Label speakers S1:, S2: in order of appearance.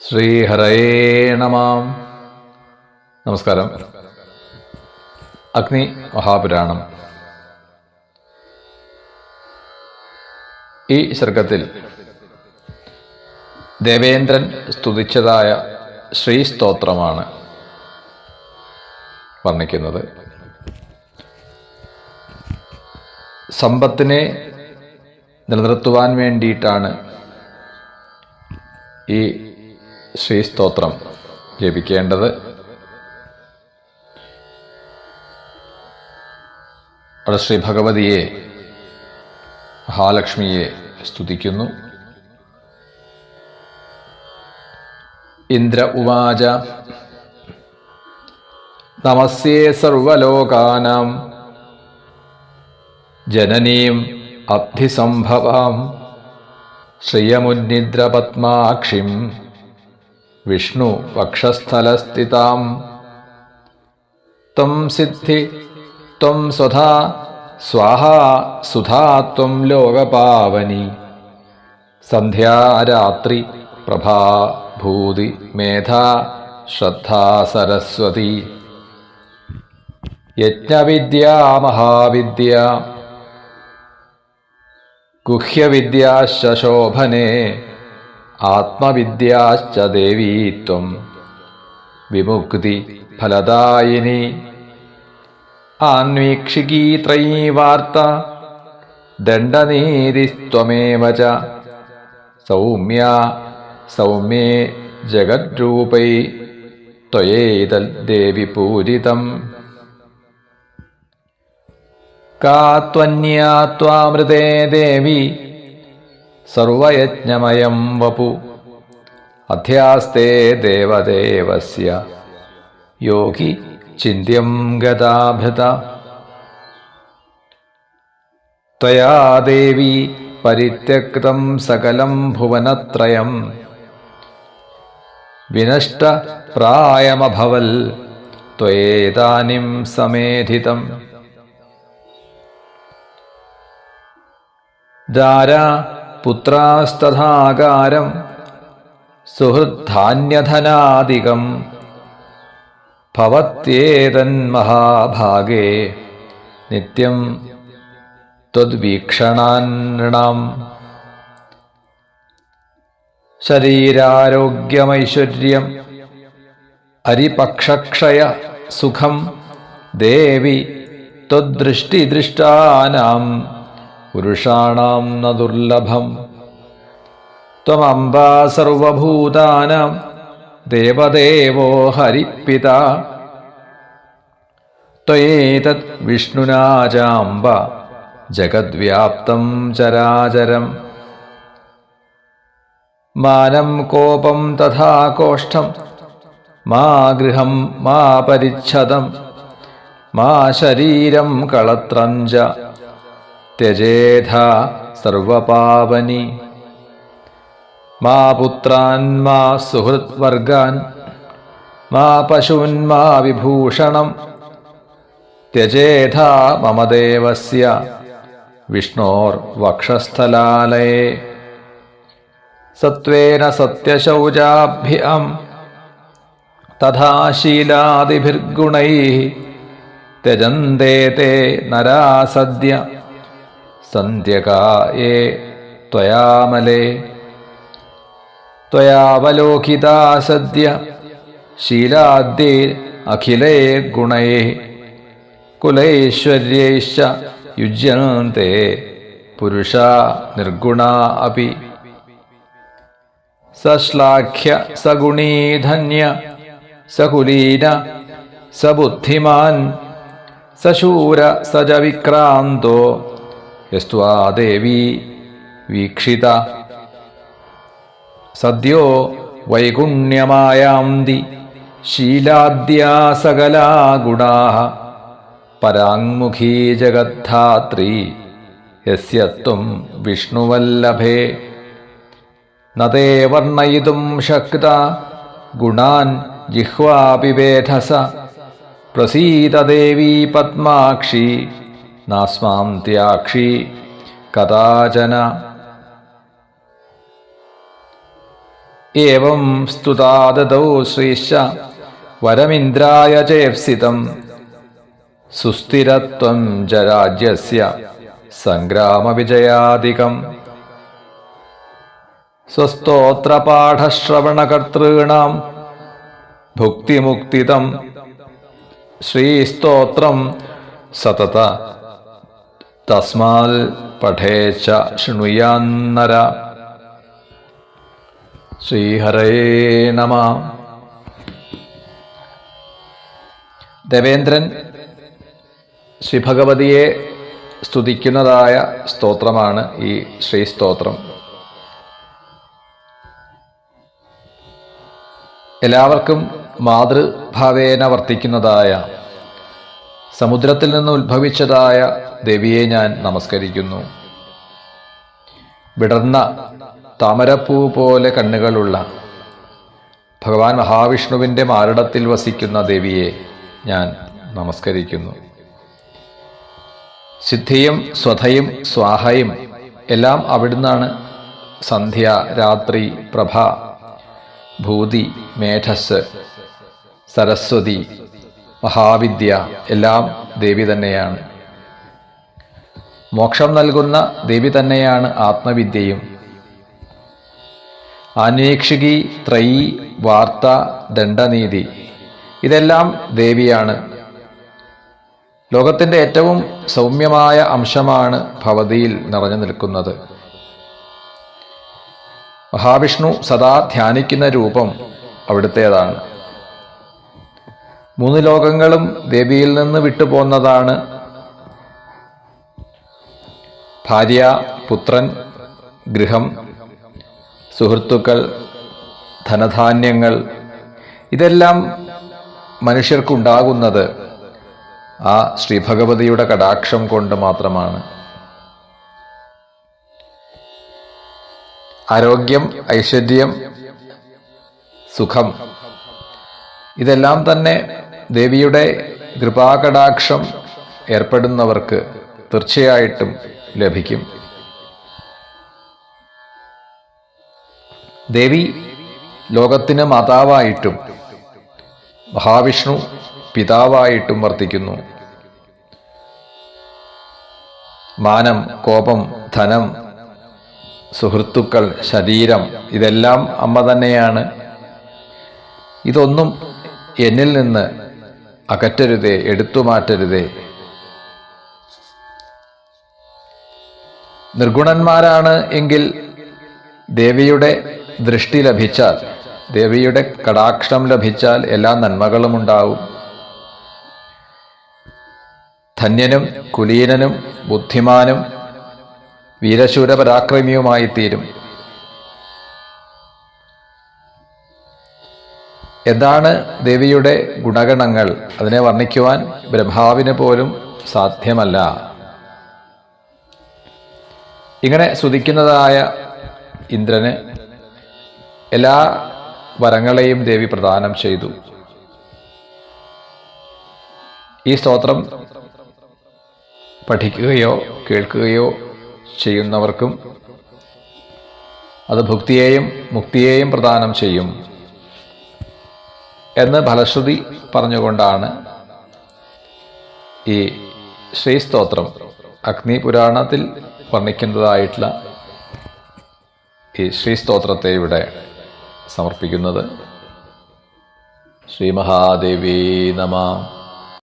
S1: ശ്രീഹരയേ നമാം. നമസ്കാരം. അഗ്നി മഹാപുരാണം. ഈ സർഗത്തിൽ ദേവേന്ദ്രൻ സ്തുതിച്ചതായ ശ്രീസ്തോത്രമാണ് വർണിക്കുന്നത്. സമ്പത്തിനെ നിലനിർത്തുവാൻ വേണ്ടിയിട്ടാണ് ഈ ശ്രീസ്തോത്രം ജപിക്കേണ്ടത് അവിടെ ശ്രീ ഭഗവതിയെ മഹാലക്ഷ്മിയെ സ്തുതിക്കുന്നു. ഇന്ദ്ര ഉവാച നമസ്യേ സർവലോകാനാം ജനനീം അബ്ധിസംഭവാം ശ്രിയമുന്നിദ്രപത്മാക്ഷിം വിഷ്ണു വക്ഷസ്ഥലസ്ഥിതാം. ത്വം സിദ്ധി ത്വം സ്വധാ സ്വാഹാ സുധാ ത്വം ലോകപാവനി. സന്ധ്യാരാത്രി പ്രഭാ ഭൂതി മേധാ ശ്രദ്ധാ സരസ്വതി. യജ്ഞവിദ്യ മഹാവിദ്യ. ഗുഹ്യവിദ്യാശോഭനേ ശോഭനെ ആത്മവിദ്യാശ്ച ദേവീത്വം. വിമുക്തി ഫലദായിനി. ആന്വീക്ഷികീ ത്രയീ വാർത്ത ദണ്ഡനീതിസ്ത്വമേവ ച. സൗമ്യ സൗമ്യേ ജഗദ്രൂപൈ. ത്വയേതൽ ദേവി പൂരിതം. കാ ത്വന്യാ ത്വാമൃതേ ദേവി. സർവയജ്ഞമയം വപു അധ്യാസ്തേ ദേവദേവസ്യ യോഗി ചിന്യം ഗതാഭൃത ത്വയാ ദേവി പരിത്യക്തം സകലം ഭുവനത്രയം വിനഷ്ടപ്രായമഭവൽ ത്വയേതാനിം സമേധിതം ദാരാ പുത്രാസ്തഥാകാരം സുഹൃദ്ധാന്യധനാദികം ഭവത്യേതന്മഹാഭാഗേ നിത്യം ത്വദ്വീക്ഷണാനൃണാം ശരീരാരോഗ്യമൈശ്വര്യം അരിപക്ഷക്ഷയ സുഖം ദേവി ത്വദൃഷ്ടിദൃഷ്ടാനാം പുരുഷാണാം ന ദുർലഭം. ത്വമംബാ സർവഭൂതാനാം ദേവദേവോ ഹരിപ്പിത ത്വയേതത് വിഷ്ണുനാചാംബ ജഗദ്വ്യാപ്തം ചരാചരം. മാനം കോപം തഥാ കോഷ്ഠം മാ ഗൃഹം മാ പരിച്ഛദം മാ ശരീരം കളത്രം त्यजेथ सर्वपावनि मा पुत्रान् सुहृद्वर्गान् मा पशून्मा विभूषणम्। त्यजेथा मम देवस्य। विष्णोर्वक्षस्थलालये। सत्वेन सत्यशौचाभ्यम् तथा शीलादिभिर्गुणैः। त्यजन्ते ते नरा सद्य സന്ധ്യകായേ ത്വയാമലേ. ത്വയാവലോകിതാ സദ്യ ശീലാദ്യൈ അഖിലേ ഗുണൈ കുലൈശ്വര്യൈശ്ച യുജ്യന്തെ പുരുഷ നിർഗുണ അപി. സശ്ലാഘ്യ സഗുണീധന്യ സകുലീന സബുദ്ധിമാൻ സശൂര സജ വിക്രാന്തോ യസ്ത്വാ ദേവി വീക്ഷിത സദ്യോ വൈഗുണ്യമായാന്തി ശീലാദ്യാ സകലാ ഗുണാ പരാങ്മുഖീ ജഗദ്ധാത്രി യസ്യത്വം വിഷ്ണുവല്ലഭേ നതേ വർണയിതും ശക്ത ഗുണാൻ ജിഹ്വാപിവേധസ പ്രസീതദേവീ പത്മാക്ഷി നാസ്മാം ത്യാക്ഷി കഥാചന ഏവം സ്തുതാദതൗ ശ്രീശ വരമിന്ദ്രായ ചേപ്സിതം സുസ്ഥിരത്വം ജരാജ്യസ്യ രാജ്യസ്യ സംഗ്രാമവിജയാധികം സ്വസ്തോത്രപാഠശ്രവണകർത്തॄണാം ഭുക്തിമുക്തിതം ശ്രീസ്തോത്രം സതത തസ്മാൽ പഠേച്ച ശൃണുയാന്നര. ശ്രീഹരേ നമ. ദേവേന്ദ്രൻ ശ്രീ ഭഗവതിയെ സ്തുതിക്കുന്നതായ സ്തോത്രമാണ് ഈ ശ്രീ സ്തോത്രം എല്ലാവർക്കും മാതൃഭാവേന വർത്തിക്കുന്നതായ സമുദ്രത്തിൽ നിന്ന് ഉത്ഭവിച്ചതായ ദേവിയെ ഞാൻ നമസ്കരിക്കുന്നു. വിടർന്ന താമരപ്പൂ പോലെ കണ്ണുകളുള്ള ഭഗവാൻ മഹാവിഷ്ണുവിന്റെ മാരടത്തിൽ വസിക്കുന്ന ദേവിയെ ഞാൻ നമസ്കരിക്കുന്നു. സിദ്ധിയും സ്വധയും സ്വാഹയും എല്ലാം അവിടുന്നാണ് സന്ധ്യ രാത്രി പ്രഭ ഭൂതി മേധസ് സരസ്വതി മഹാവിദ്യ എല്ലാം ദേവി തന്നെയാണ്. മോക്ഷം നൽകുന്ന ദേവി തന്നെയാണ് ആത്മവിദ്യയും. അന്വേഷികി ത്രയി വാർത്ത ദണ്ഡനീതി ഇതെല്ലാം ദേവിയാണ്. ലോകത്തിന്റെ ഏറ്റവും സൗമ്യമായ അംശമാണ് ഭവതിയിൽ നിറഞ്ഞു നിൽക്കുന്നത്. മഹാവിഷ്ണു സദാ ധ്യാനിക്കുന്ന രൂപം അവിടുത്തേതാണ്. മൂന്ന് ലോകങ്ങളും ദേവിയിൽ നിന്ന് വിട്ടുപോന്നതാണ്. ഭാര്യ പുത്രൻ ഗൃഹം സുഹൃത്തുക്കൾ ധനധാന്യങ്ങൾ ഇതെല്ലാം മനുഷ്യർക്കുണ്ടാകുന്നത് ആ ശ്രീഭഗവതിയുടെ കടാക്ഷം കൊണ്ട് മാത്രമാണ്. ആരോഗ്യം ഐശ്വര്യം സുഖം ഇതെല്ലാം തന്നെ ദേവിയുടെ കൃപാകടാക്ഷം ഏർപ്പെടുന്നവർക്ക് തീർച്ചയായിട്ടും ലഭിക്കും. ദേവി ലോകത്തിന് മാതാവായിട്ടും മഹാവിഷ്ണു പിതാവായിട്ടും വർത്തിക്കുന്നു. മാനം കോപം ധനം സുഹൃത്തുക്കൾ ശരീരം ഇതെല്ലാം അമ്മ തന്നെയാണ്. ഇതൊന്നും എന്നിൽ നിന്ന് അകറ്റരുതേ എടുത്തുമാറ്റരുതേ. നിർഗുണന്മാരാണ് എങ്കിൽ ദേവിയുടെ ദൃഷ്ടി ലഭിച്ചാൽ ദേവിയുടെ കടാക്ഷം ലഭിച്ചാൽ എല്ലാ നന്മകളും ഉണ്ടാവും. ധന്യനും കുലീനനും ബുദ്ധിമാനും വീരശൂര പരാക്രമിയുമായി തീരും എന്താണ് ദേവിയുടെ ഗുണഗണങ്ങൾ? അതിനെ വർണിക്കുവാൻ ബ്രഹ്മാവിന് പോലും സാധ്യമല്ല. ഇങ്ങനെ സ്തുതിക്കുന്നതായ ഇന്ദ്രന് എല്ലാ വരങ്ങളെയും ദേവി പ്രദാനം ചെയ്തു. ഈ സ്തോത്രം പഠിക്കുകയോ കേൾക്കുകയോ ചെയ്യുന്നവർക്കും അത് ഭുക്തിയെയും മുക്തിയെയും പ്രദാനം ചെയ്യും. എന്ന് ഫലശ്രുതി പറഞ്ഞുകൊണ്ടാണ് ഈ ശ്രീസ്തോത്രം അഗ്നി പുരാണത്തിൽ വർണിക്കുന്നതായിട്ടുള്ള ഈ ശ്രീസ്തോത്രത്തെ ഇവിടെ സമർപ്പിക്കുന്നത്. ശ്രീ മഹാദേവി നമ.